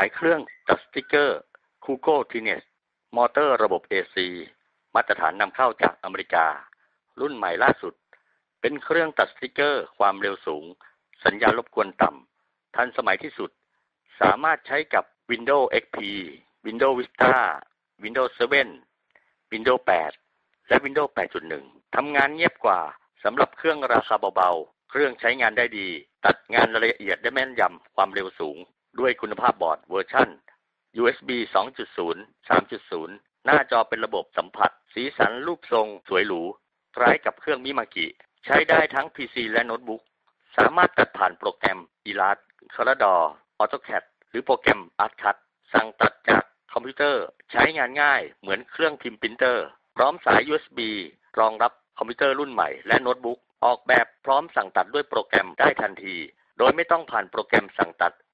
ายเครื่องตัดสติกเกอร์คูโกทีเนสมอเตอร์ระบบ AC มาตรฐานนำเข้าจากอเมริกา รุ่นใหม่ล่าสุด เป็นเครื่องตัดสติกเกอร์ ความเร็วสูง สัญญาณรบกวนต่ำทันสมัยที่สุด สามารถใช้กับ Windows XP Windows Vista Windows 7 Windows 8 และ Windows 8.1 ทำงานเงียบกว่าสำหรับเครื่องราคาเบาๆ เครื่องใช้งานได้ดี ตัดงานรายละเอียดได้แม่นยำความเร็วสูง ด้วยคุณภาพบอร์ดเวอร์ชัน USB 2.0 3.0 หน้าจอเป็นระบบสัมผัส สีสันรูปทรงสวยหรู คล้ายกับเครื่องมิมากิ ใช้ได้ทั้ง PC และโน้ตบุ๊ก สามารถตัดผ่านโปรแกรม Illustrator Corel AutoCAD หรือโปรแกรม ArtCut สั่งตัดจากคอมพิวเตอร์ ใช้งานง่ายเหมือนเครื่องพิมพ์ปรินเตอร์ พร้อมสาย USB รองรับคอมพิวเตอร์รุ่นใหม่และโน้ตบุ๊ก ออกแบบพร้อมสั่งตัดด้วยโปรแกรมได้ทันที โดยไม่ต้องผ่านโปรแกรมสั่งตัด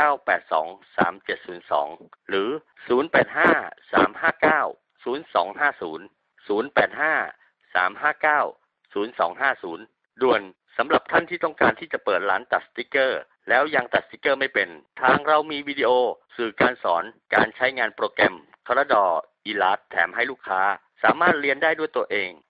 982 3702 หรือ 085 359 0250 085 359 0250 ด่วนสำหรับท่านที่ต้องการที่จะเปิดร้านตัดสติกเกอร์ แล้วยังตัดสติกเกอร์ไม่เป็น ทางเรามีวิดีโอ สื่อการสอนการใช้งานโปรแกรม c o r e d o r e l a s t แถมให้ลูกค้า สามารถเรียนได้ด้วยตัวเอง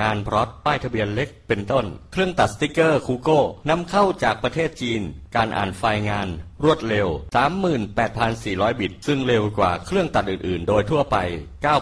งานพร็อตป้ายทะเบียนเล็กเป็นต้น เครื่องตัดสติกเกอร์คูโก้นำเข้าจากประเทศจีน การอ่านไฟล์งาน รวดเร็ว 38,400 บิต ซึ่งเร็วกว่าเครื่องตัดอื่น ๆ โดยทั่วไป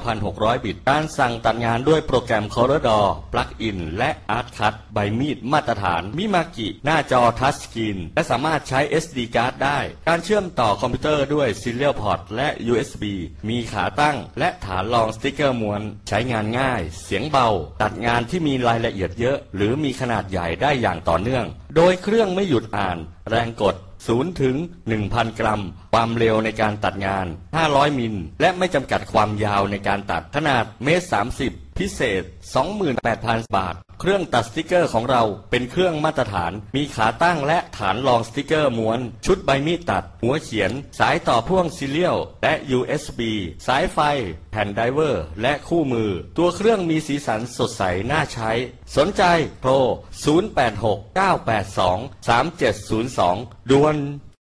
9,600 บิต การสั่งตัดงานด้วยโปรแกรม Corridor Plugin และ ArtCut ใบมีดมาตรฐาน มิมากิ หน้าจอทัชสกรีน และสามารถใช้ SD card ได้ การเชื่อมต่อคอมพิวเตอร์ด้วย Serial Port และ USB มีขาตั้ง และฐานรองสติกเกอร์ม้วน ใช้งานง่าย เสียงเบา ตัดงานที่มีรายละเอียดเยอะ หรือมีขนาดใหญ่ได้อย่างต่อเนื่อง โดยเครื่องไม่หยุดอ่าน แรงกด 0ถึง1,000 กรัม ความเร็วในการตัดงาน 500 มิล และไม่จำกัดความยาวในการตัดขนาดเมตร 30 พิเศษ 28,000 บาท เครื่องตัดสติกเกอร์ของเราเป็นเครื่องมาตรฐาน มีขาตั้งและฐานรองสติกเกอร์ม้วน ชุดใบมีดตัด หัวเขียน สายต่อพ่วงซีเรียลและ USB สายไฟ แผ่นไดเวอร์ และคู่มือ ตัวเครื่องมีสีสันสดใสน่าใช้ สนใจโทร 086 982 3702ด่วน one